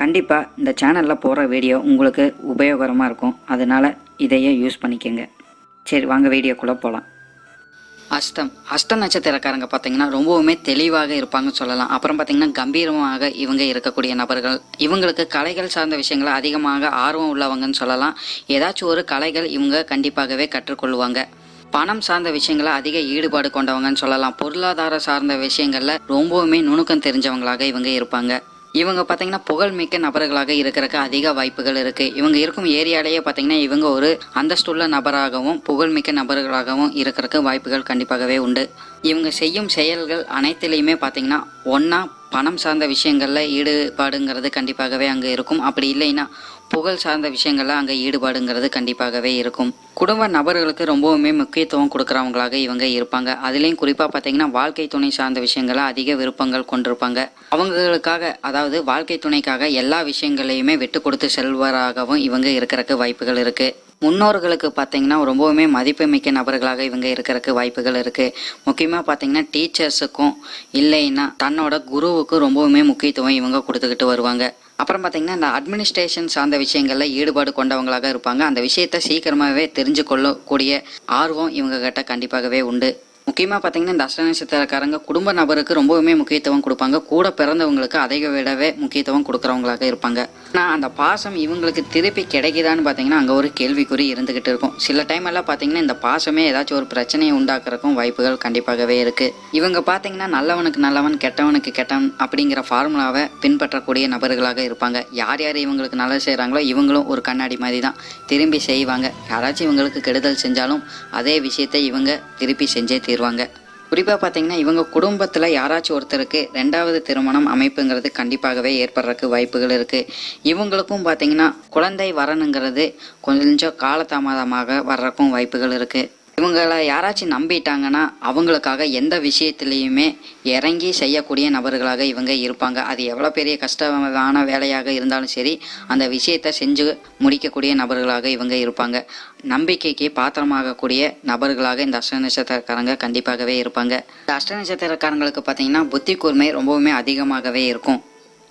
கண்டிப்பாக இந்த சேனலில் போகிற வீடியோ உங்களுக்கு உபயோகரமாக இருக்கும். அதனால் இதையே யூஸ் பண்ணிக்கோங்க. சரி வாங்க வீடியோக்குள்ளே போகலாம் அஷ்டம். அஷ்ட நட்சத்திரக்காரங்க பார்த்தீங்கன்னா ரொம்பவுமே தெளிவாக இருப்பாங்கன்னு சொல்லலாம். அப்புறம் பார்த்தீங்கன்னா கம்பீரமாக இவங்க இருக்கக்கூடிய நபர்கள். இவங்களுக்கு கலைகள் சார்ந்த விஷயங்களை அதிகமாக ஆர்வம் உள்ளவங்கன்னு சொல்லலாம். ஏதாச்சும் ஒரு கலைகள் இவங்க கண்டிப்பாகவே கற்றுக்கொள்வாங்க. பணம் சார்ந்த விஷயங்கள அதிக ஈடுபாடு கொண்டவங்கன்னு சொல்லலாம். பொருளாதார சார்ந்த விஷயங்களில் ரொம்பவுமே நுணுக்கம் தெரிஞ்சவங்களாக இவங்க இருப்பாங்க. இவங்க பார்த்தீங்கன்னா புகழ்மிக்க நபர்களாக இருக்கிறதுக்கு அதிக வாய்ப்புகள் இருக்கு. இவங்க இருக்கும் ஏரியாலேயே பார்த்தீங்கன்னா இவங்க ஒரு அந்தஸ்துள்ள நபராகவும் புகழ்மிக்க நபர்களாகவும் இருக்கிறதுக்கு வாய்ப்புகள் கண்டிப்பாகவே உண்டு. இவங்க செய்யும் செயல்கள் அனைத்திலையுமே பார்த்தீங்கன்னா ஒன்றா பணம் சார்ந்த விஷயங்களில் ஈடுபாடுங்கிறது கண்டிப்பாகவே அங்கே இருக்கும். அப்படி இல்லைன்னா புகழ் சார்ந்த விஷயங்கள்ல அங்கே ஈடுபாடுங்கிறது கண்டிப்பாகவே இருக்கும். குடும்ப நபர்களுக்கு ரொம்பவுமே முக்கியத்துவம் கொடுக்குறவங்களாக இவங்க இருப்பாங்க. அதுலேயும் குறிப்பாக பார்த்தீங்கன்னா வாழ்க்கை துணை சார்ந்த விஷயங்களை அதிக விருப்பங்கள் கொண்டிருப்பாங்க. அவங்களுக்காக அதாவது வாழ்க்கை துணைக்காக எல்லா விஷயங்களையுமே விட்டு கொடுத்து செல்வராகவும் இவங்க இருக்கிறக்கு வாய்ப்புகள் இருக்கு. முன்னோர்களுக்கு பார்த்தீங்கன்னா ரொம்பவுமே மதிப்புமிக்க நபர்களாக இவங்க இருக்கிறதுக்கு வாய்ப்புகள் இருக்குது முக்கியமாக பார்த்தீங்கன்னா டீச்சர்ஸுக்கும் இல்லைன்னா தன்னோட குருவுக்கும் ரொம்பவுமே முக்கியத்துவம் இவங்க கொடுத்துக்கிட்டு வருவாங்க. அப்புறம் பார்த்தீங்கன்னா இந்த அட்மினிஸ்ட்ரேஷன் சார்ந்த விஷயங்களில் ஈடுபாடு கொண்டவங்களாக இருப்பாங்க. அந்த விஷயத்தை சீக்கிரமாகவே தெரிஞ்சு கொள்ளக்கூடிய ஆர்வம் இவங்க கிட்ட கண்டிப்பாகவே உண்டு. முக்கியமாக பார்த்தீங்கன்னா இந்த அஷ்ட நட்சத்திரக்காரங்க குடும்ப நபருக்கு ரொம்பவுமே முக்கியத்துவம் கொடுப்பாங்க. கூட பிறந்தவங்களுக்கு அதை விடவே முக்கியத்துவம் கொடுக்குறவங்களாக இருப்பாங்க. ஆனால் அந்த பாசம் இவங்களுக்கு திருப்பி கிடைக்குதான்னு பார்த்தீங்கன்னா அங்கே ஒரு கேள்விக்குறி இருந்துகிட்டு இருக்கும். சில டைம் எல்லாம் பார்த்தீங்கன்னா இந்த பாசமே ஏதாச்சும் ஒரு பிரச்சனையை உண்டாக்குறதுக்கும் வாய்ப்புகள் கண்டிப்பாகவே இருக்குது இவங்க பார்த்தீங்கன்னா நல்லவனுக்கு நல்லவன் கெட்டவனுக்கு கெட்டவன் அப்படிங்கிற ஃபார்முலாவை பின்பற்றக்கூடிய நபர்களாக இருப்பாங்க. யார் யார் இவங்களுக்கு நல்லது செய்கிறாங்களோ இவங்களும் ஒரு கண்ணாடி மாதிரி தான் திரும்பி செய்வாங்க. யாராச்சும் இவங்களுக்கு கெடுதல் செஞ்சாலும் அதே விஷயத்தை இவங்க திருப்பி செஞ்சே தீர்வாங்க குறிப்பாக பார்த்தீங்கன்னா இவங்க குடும்பத்தில் யாராச்சும் ஒருத்தருக்கு ரெண்டாவது திருமணம் அமைப்புங்கிறது கண்டிப்பாகவே ஏற்படுறதுக்கு வாய்ப்புகள் இருக்குது இவங்களுக்கும் பார்த்தீங்கன்னா குழந்தை வரணுங்கிறது கொஞ்சம் காலதாமதமாக வர்றதுக்கும் வாய்ப்புகள் இருக்குது இவங்களை யாராச்சும் நம்பிட்டாங்கன்னா அவங்களுக்காக எந்த விஷயத்துலையுமே இறங்கி செய்யக்கூடிய நபர்களாக இவங்க இருப்பாங்க. அது எவ்வளோ பெரிய கஷ்டமான வேலையாக இருந்தாலும் சரி அந்த விஷயத்தை செஞ்சு முடிக்கக்கூடிய நபர்களாக இவங்க இருப்பாங்க. நம்பிக்கைக்கு பாத்திரமாகக்கூடிய நபர்களாக இந்த அஷ்ட நட்சத்திரக்காரங்க கண்டிப்பாகவே இருப்பாங்க. இந்த அஷ்ட நட்சத்திரக்காரங்களுக்கு பார்த்தீங்கன்னா புத்தி கூர்மை ரொம்பவுமே அதிகமாகவே இருக்கும்.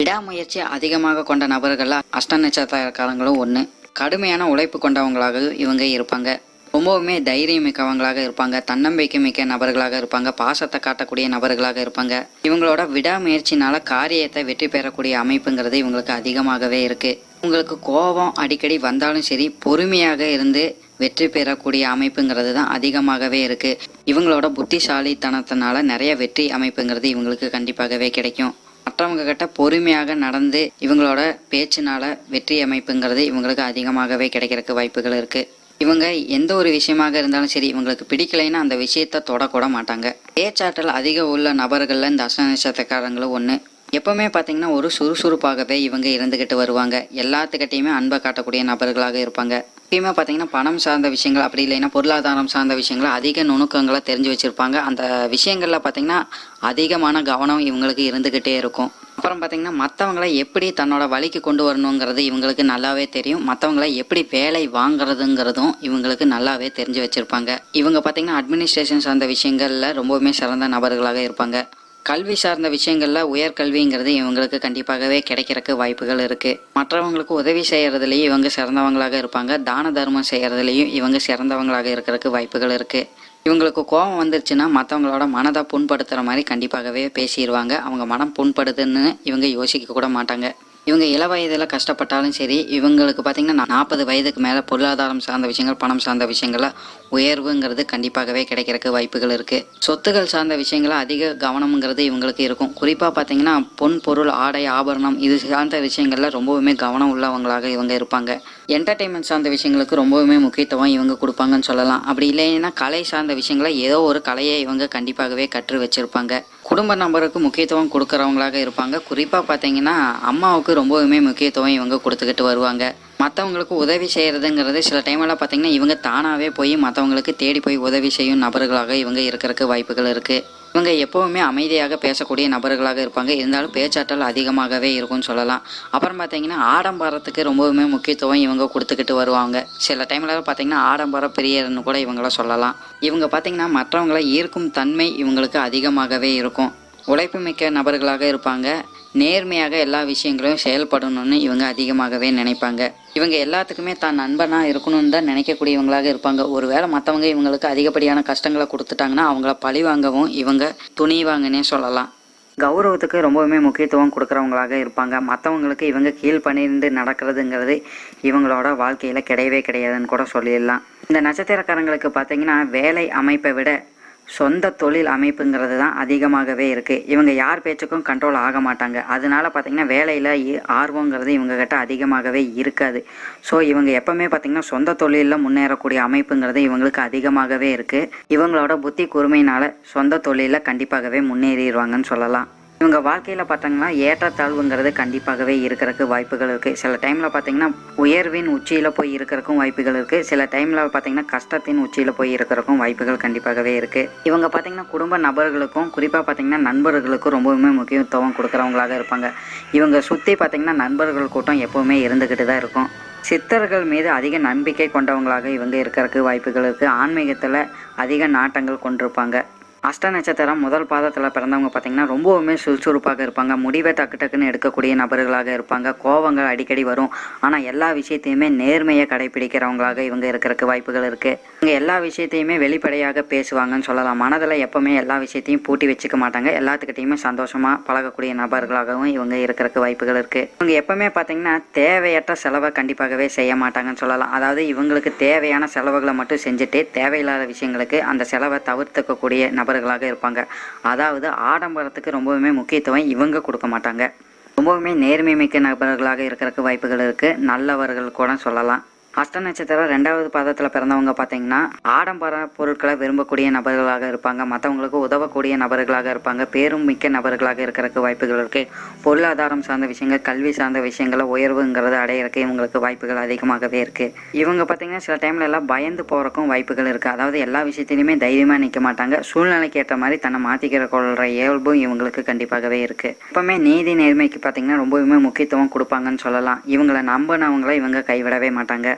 விடாமுயற்சி அதிகமாக கொண்ட நபர்கள்ல அஷ்ட நட்சத்திரக்காரங்களும் ஒன்று கடுமையான உழைப்பு கொண்டவங்களாக இவங்க இருப்பாங்க. ரொம்பவுமே தைரியம் மிக்கவங்களாக இருப்பாங்க தன்னம்பிக்கை மிக்க நபர்களாக இருப்பாங்க பாசத்தை காட்டக்கூடிய நபர்களாக இருப்பாங்க. இவங்களோட விடாமுயற்சினால காரியத்தை வெற்றி பெறக்கூடிய அமைப்புங்கிறது இவங்களுக்கு அதிகமாகவே இருக்கு. உங்களுக்கு கோபம் அடிக்கடி வந்தாலும் சரி பொறுமையாக இருந்து வெற்றி பெறக்கூடிய அமைப்புங்கிறது தான் அதிகமாகவே இருக்கு. இவங்களோட புத்திசாலித்தனத்தினால நிறைய வெற்றி அமைப்புங்கிறது இவங்களுக்கு கண்டிப்பாகவே கிடைக்கும். மற்றவங்க கிட்ட பொறுமையாக நடந்து இவங்களோட பேச்சினால வெற்றி அமைப்புங்கிறது இவங்களுக்கு அதிகமாகவே கிடைக்கிறதுக்கு வாய்ப்புகள் இருக்குது இவங்க எந்த ஒரு விஷயமாக இருந்தாலும் சரி இவங்களுக்கு பிடிக்கலைன்னா அந்த விஷயத்த தொடக்கூட மாட்டாங்க. பேச்சாற்றல் அதிக உள்ள நபர்கள்ல இந்த அஷ்ட நட்சத்திரக்காரங்களும் ஒன்று எப்பவுமே பார்த்தீங்கன்னா ஒரு சுறுசுறுப்பாகவே இவங்க இருந்துக்கிட்டு வருவாங்க. எல்லாத்துக்கிட்டையுமே அன்பை காட்டக்கூடிய நபர்களாக இருப்பாங்க. எப்பயுமே பார்த்தீங்கன்னா பணம் சார்ந்த விஷயங்கள் அப்படி இல்லைன்னா பொருளாதாரம் சார்ந்த விஷயங்களை அதிக நுணுக்கங்களை தெரிஞ்சு வச்சுருப்பாங்க. அந்த விஷயங்களில் பார்த்தீங்கன்னா அதிகமான கவனம் இவங்களுக்கு இருந்துக்கிட்டே இருக்கும். அப்புறம் பார்த்தீங்கன்னா மற்றவங்கள எப்படி தன்னோட வழிக்கு கொண்டு வரணுங்கிறது இவங்களுக்கு நல்லாவே தெரியும். மற்றவங்கள எப்படி வேலை வாங்குறதுங்கிறதும் இவங்களுக்கு நல்லாவே தெரிஞ்சு வச்சுருப்பாங்க. இவங்க பார்த்தீங்கன்னா அட்மினிஸ்ட்ரேஷன் சார்ந்த விஷயங்களில் ரொம்பவுமே சிறந்த நபர்களாக இருப்பாங்க. கல்வி சார்ந்த விஷயங்களில் உயர்கல்விங்கிறது இவங்களுக்கு கண்டிப்பாகவே கிடைக்கிறக்கு வாய்ப்புகள் இருக்குது மற்றவங்களுக்கு உதவி செய்கிறதுலையும் இவங்க சிறந்தவங்களாக இருப்பாங்க. தான தர்மம் செய்கிறதுலையும் இவங்க சிறந்தவங்களாக இருக்கிறதுக்கு வாய்ப்புகள் இருக்குது இவங்களுக்கு கோபம் வந்துருச்சுன்னா மற்றவங்களோட மனதை புண்படுத்துகிற மாதிரி கண்டிப்பாகவே பேசிடுவாங்க அவங்க மனம் புண்படுதுன்னு இவங்க யோசிக்க கூட மாட்டாங்க. இவங்க இள வயதில் கஷ்டப்பட்டாலும் சரி இவங்களுக்கு பார்த்தீங்கன்னா நாற்பது வயதுக்கு மேலே பொருளாதாரம் சார்ந்த விஷயங்கள் பணம் சார்ந்த விஷயங்களில் உயர்வுங்கிறது கண்டிப்பாகவே கிடைக்கிறதுக்கு வாய்ப்புகள் இருக்குது சொத்துகள் சார்ந்த விஷயங்கள அதிக கவனம்ங்கிறது இவங்களுக்கு இருக்கும். குறிப்பாக பார்த்திங்கன்னா பொன் பொருள் ஆடை ஆபரணம் இது சார்ந்த விஷயங்களில் ரொம்பவுமே கவனம் உள்ளவங்களாக இவங்க இருப்பாங்க. என்டர்டெயின்மெண்ட் சார்ந்த விஷயங்களுக்கு ரொம்பவுமே முக்கியத்துவம் இவங்க கொடுப்பாங்கன்னு சொல்லலாம். அப்படி இல்லைன்னா கலை சார்ந்த விஷயங்களை ஏதோ ஒரு கலையை இவங்க கண்டிப்பாகவே கற்று வச்சுருப்பாங்க. குடும்ப நபருக்கு முக்கியத்துவம் கொடுக்குறவங்களாக இருப்பாங்க. குறிப்பாக பார்த்தீங்கன்னா அம்மாவுக்கு ரொம்பவுமே முக்கியத்துவம் இவங்க கொடுத்துக்கிட்டு வருவாங்க. மற்றவங்களுக்கு உதவி செய்கிறதுங்கிறது சில டைமெல்லாம் பார்த்தீங்கன்னா இவங்க தானாகவே போய் மற்றவங்களுக்கு தேடி போய் உதவி செய்யும் நபர்களாக இவங்க இருக்கிறதுக்கு வாய்ப்புகள் இருக்குது இவங்க எப்போவுமே அமைதியாக பேசக்கூடிய நபர்களாக இருப்பாங்க. இருந்தாலும் பேச்சாற்றல் அதிகமாகவே இருக்கும்னு சொல்லலாம். அப்புறம் பார்த்தீங்கன்னா ஆடம்பரத்துக்கு ரொம்பவுமே முக்கியத்துவம் இவங்க கொடுத்துக்கிட்டு வருவாங்க. சில டைம்ல பார்த்தீங்கன்னா ஆடம்பர பிரியர்னு கூட இவங்கள சொல்லலாம். இவங்க பார்த்தீங்கன்னா மற்றவங்களை ஈர்க்கும் தன்மை இவங்களுக்கு அதிகமாகவே இருக்கும். உழைப்பு மிக்க நபர்களாக இருப்பாங்க. நேர்மையாக எல்லா விஷயங்களையும் செயல்படணும்னு இவங்க அதிகமாகவே நினைப்பாங்க. இவங்க எல்லாத்துக்குமே தான் நண்பனாக இருக்கணும்னு தான் நினைக்கக்கூடியவங்களாக இருப்பாங்க. ஒருவேளை மற்றவங்க இவங்களுக்கு அதிகப்படியான கஷ்டங்களை கொடுத்துட்டாங்கன்னா அவங்கள பழி வாங்கவும் இவங்க துணிவாங்கன்னே சொல்லலாம். கௌரவத்துக்கு ரொம்பவுமே முக்கியத்துவம் கொடுக்குறவங்களாக இருப்பாங்க. மற்றவங்களுக்கு இவங்க கீழ் பண்ணிருந்து நடக்கிறதுங்கிறது இவங்களோட வாழ்க்கையில் கிடையவே கிடையாதுன்னு கூட சொல்லிடலாம். இந்த நட்சத்திரக்காரங்களுக்கு பார்த்தீங்கன்னா வேலை அமைப்பை விட சொந்த தொழில் அமைப்புங்கிறது தான் அதிகமாகவே இருக்குது இவங்க யார் பேச்சுக்கும் கண்ட்ரோல் ஆக மாட்டாங்க. அதனால பார்த்திங்கன்னா வேலையில் ஆர்வங்கிறது இவங்கக்கிட்ட அதிகமாகவே இருக்காது. ஸோ இவங்க எப்போவுமே பார்த்தீங்கன்னா சொந்த தொழிலில் முன்னேறக்கூடிய அமைப்புங்கிறது இவங்களுக்கு அதிகமாகவே இருக்குது இவங்களோட புத்தி கூர்மையினால சொந்த தொழிலில் கண்டிப்பாகவே முன்னேறிடுவாங்கன்னு சொல்லலாம். இவங்க வாழ்க்கையில் பார்த்தாங்கன்னா ஏற்றத்தாழ்வுங்கிறது கண்டிப்பாகவே இருக்கிறதுக்கு வாய்ப்புகள் இருக்குது சில டைமில் பார்த்தீங்கன்னா உயர்வின் உச்சியில் போய் இருக்கிறக்கும் வாய்ப்புகள் இருக்குது சில டைமில் பார்த்தீங்கன்னா கஷ்டத்தின் உச்சியில் போய் இருக்கிறக்கும் வாய்ப்புகள் கண்டிப்பாகவே இருக்குது இவங்க பார்த்தீங்கன்னா குடும்ப நபர்களுக்கும் குறிப்பாக பார்த்தீங்கன்னா நண்பர்களுக்கும் ரொம்பவுமே முக்கியத்துவம் கொடுக்குறவங்களாக இருப்பாங்க. இவங்க சுற்றி பார்த்தீங்கன்னா நண்பர்கள் கூட்டம் எப்போவுமே இருந்துக்கிட்டு தான் இருக்கும். சித்தர்கள் மீது அதிக நம்பிக்கை கொண்டவங்களாக இவங்க இருக்கிறதுக்கு வாய்ப்புகள் இருக்குது ஆன்மீகத்தில் அதிக நாட்டங்கள் கொண்டிருப்பாங்க. அஷ்ட நட்சத்திரம் முதல் பாதத்தில் பிறந்தவங்க பார்த்தீங்கன்னா ரொம்பவுமே சுறுசுறுப்பாக இருப்பாங்க. முடிவை டக்கு டக்குன்னு எடுக்கக்கூடிய நபர்களாக இருப்பாங்க. கோவங்கள் அடிக்கடி வரும். ஆனால் எல்லா விஷயத்தையுமே நேர்மையை கடைபிடிக்கிறவங்களாக இவங்க இருக்கிறதுக்கு வாய்ப்புகள் இருக்குது இவங்க எல்லா விஷயத்தையுமே வெளிப்படையாக பேசுவாங்கன்னு சொல்லலாம். மனதில் எப்போவுமே எல்லா விஷயத்தையும் பூட்டி வச்சுக்க மாட்டாங்க. எல்லாத்துக்கிட்டையுமே சந்தோஷமாக பழகக்கூடிய நபர்களாகவும் இவங்க இருக்கிறதுக்கு வாய்ப்புகள் இருக்குது இவங்க எப்போவுமே பார்த்தீங்கன்னா தேவையற்ற செலவை கண்டிப்பாகவே செய்ய மாட்டாங்கன்னு சொல்லலாம். அதாவது இவங்களுக்கு தேவையான செலவுகளை மட்டும் செஞ்சுட்டு தேவையில்லாத விஷயங்களுக்கு அந்த செலவை தவிர்த்துக்கக்கூடிய நபர்களாக இருப்பாங்க. அதாவது ஆடம்பரத்துக்கு ரொம்பவுமே முக்கியத்துவம் இவங்க கொடுக்க மாட்டாங்க. ரொம்பவுமே நேர்மை மிக்க நபர்களாக இருக்கிறதுக்கு வாய்ப்புகள் இருக்குது நல்லவர்கள் கூட சொல்லலாம். அஷ்ட நட்சத்திரம் ரெண்டாவது பாதத்தில் பிறந்தவங்க பார்த்தீங்கன்னா ஆடம்பர பொருட்களை விரும்பக்கூடிய நபர்களாக இருப்பாங்க. மற்றவங்களுக்கு உதவக்கூடிய நபர்களாக இருப்பாங்க. பேரும் மிக்க நபர்களாக இருக்கிறதுக்கு வாய்ப்புகள் இருக்குது பொருளாதாரம் சார்ந்த விஷயங்கள் கல்வி சார்ந்த விஷயங்களை உயர்வுங்கிறது அடையிறக்கு இவங்களுக்கு வாய்ப்புகள் அதிகமாகவே இருக்குது இவங்க பார்த்தீங்கன்னா சில டைம்ல எல்லாம் பயந்து போகிறக்கும் வாய்ப்புகள் இருக்குது அதாவது எல்லா விஷயத்திலையுமே தைரியமாக நிற்க மாட்டாங்க. சூழ்நிலைக்கு ஏற்ற மாதிரி தன்னை மாற்றிக்கிற கொள்கிற இயல்பும் இவங்களுக்கு கண்டிப்பாகவே இருக்குது எப்பவுமே நீதி நேர்மைக்கு பார்த்தீங்கன்னா ரொம்பவுமே முக்கியத்துவம் கொடுப்பாங்கன்னு சொல்லலாம். இவங்களை நம்பினவங்கள இவங்க கைவிடவே மாட்டாங்க.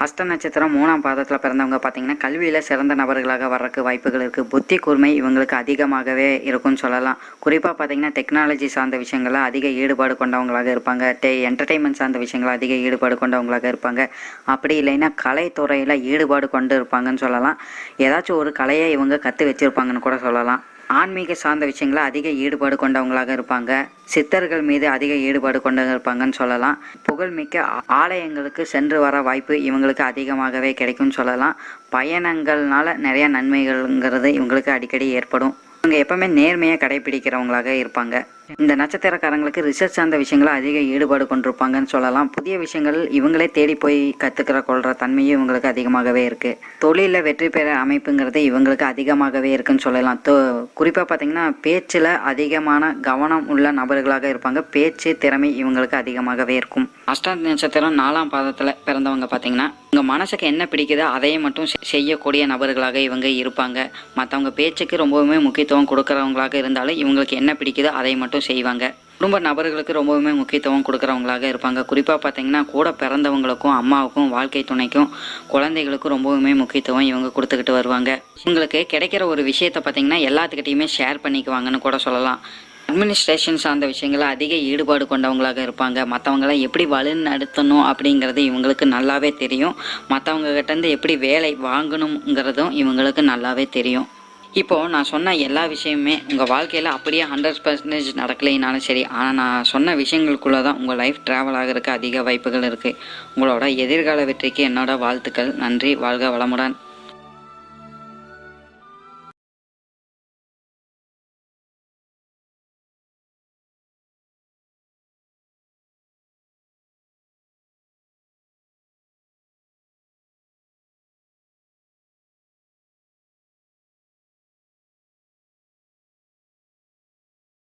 ஹஸ்த நட்சத்திரம் மூணாம் பாதத்தில் பிறந்தவங்க பார்த்தீங்கன்னா கல்வியில் சிறந்த நபர்களாக வர்றதுக்கு வாய்ப்புகள் இருக்குது புத்தி கூர்மை இவங்களுக்கு அதிகமாகவே இருக்கும்னு சொல்லலாம். குறிப்பாக பார்த்தீங்கன்னா டெக்னாலஜி சார்ந்த விஷயங்களில் அதிக ஈடுபாடு கொண்டவங்களாக இருப்பாங்க. டே என்டர்டெயின்மெண்ட் சார்ந்த விஷயங்களில் அதிக ஈடுபாடு கொண்டவங்களாக இருப்பாங்க. அப்படி இல்லைன்னா கலைத்துறையில் ஈடுபாடு கொண்டு இருப்பாங்கன்னு சொல்லலாம். ஏதாச்சும் ஒரு கலையை இவங்க கற்று வச்சுருப்பாங்கன்னு கூட சொல்லலாம். ஆன்மீக சார்ந்த விஷயங்களை அதிக ஈடுபாடு கொண்டவங்களாக இருப்பாங்க. சித்தர்கள் மீது அதிக ஈடுபாடு கொண்டவங்க இருப்பாங்கன்னு சொல்லலாம். புகழ்மிக்க ஆலயங்களுக்கு சென்று வர வாய்ப்பு இவங்களுக்கு அதிகமாகவே கிடைக்கும்னு சொல்லலாம். பயணங்கள்னால நிறைய நன்மைகள்ங்கிறது இவங்களுக்கு அடிக்கடி ஏற்படும். இவங்க எப்பவுமே நேர்மையாக கடைபிடிக்கிறவங்களாக இருப்பாங்க. இந்த நட்சத்திரக்காரங்களுக்கு ரிசர்ச் சார்ந்த விஷயங்களை அதிக ஈடுபாடு கொண்டிருப்பாங்கன்னு சொல்லலாம். புதிய விஷயங்கள் இவங்களே தேடி போய் கற்றுக்கிற கொள்கிற தன்மையும் இவங்களுக்கு அதிகமாகவே இருக்குது தொழிலில் வெற்றி பெற அமைப்புங்கிறது இவங்களுக்கு அதிகமாகவே இருக்குன்னு சொல்லலாம். தொ குறிப்பாக பார்த்தீங்கன்னா பேச்சில் அதிகமான கவனம் உள்ள நபர்களாக இருப்பாங்க. பேச்சு திறமை இவங்களுக்கு அதிகமாகவே இருக்கும். அஷ்ட நட்சத்திரம் நாலாம் பாதத்தில் பிறந்தவங்க பார்த்தீங்கன்னா உங்கள் மனசுக்கு என்ன பிடிக்குதோ அதையே மட்டும் செய்யக்கூடிய நபர்களாக இவங்க இருப்பாங்க. மற்றவங்க பேச்சுக்கு ரொம்பவுமே முக்கியத்துவம் கொடுக்குறவங்களாக இருந்தாலும் இவங்களுக்கு என்ன பிடிக்குதோ அதை மட்டும் செய்வாங்க. குடும்ப நபர்களுக்கு ரொம்பவுமே முக்கியத்துவம் கொடுக்குறவங்களாக இருப்பாங்க. குறிப்பாக பார்த்தீங்கன்னா கூட பிறந்தவங்களுக்கும் அம்மாவுக்கும் வாழ்க்கை துணைக்கும் குழந்தைகளுக்கும் ரொம்பவுமே முக்கியத்துவம் இவங்க கொடுத்துக்கிட்டு வருவாங்க. இவங்களுக்கு கிடைக்கிற ஒரு விஷயத்தை பார்த்தீங்கன்னா எல்லாத்துக்கிட்டையுமே ஷேர் பண்ணிக்குவாங்கன்னு கூட சொல்லலாம். அட்மினிஸ்ட்ரேஷன் சார்ந்த விஷயங்கள அதிக ஈடுபாடு கொண்டவங்களாக இருப்பாங்க. மற்றவங்கள எப்படி வலு நடத்தணும் அப்படிங்கிறது இவங்களுக்கு நல்லாவே தெரியும். மற்றவங்க கிட்டேருந்து எப்படி வேலை வாங்கணுங்கிறதும் இவங்களுக்கு நல்லாவே தெரியும். இப்போது நான் சொன்ன எல்லா விஷயமுமே உங்கள் வாழ்க்கையில் அப்படியே ஹண்ட்ரட் பர்சன்டேஜ் நடக்கலைனாலும் சரி ஆனால் நான் சொன்ன விஷயங்களுக்குள்ளே தான் உங்கள் லைஃப் ட்ராவல் ஆகிறதுக்கு அதிக வாய்ப்புகள் இருக்குது உங்களோட எதிர்கால வெற்றிக்கு என்னோட வாழ்த்துக்கள். நன்றி. வாழ்க வளமுடன்.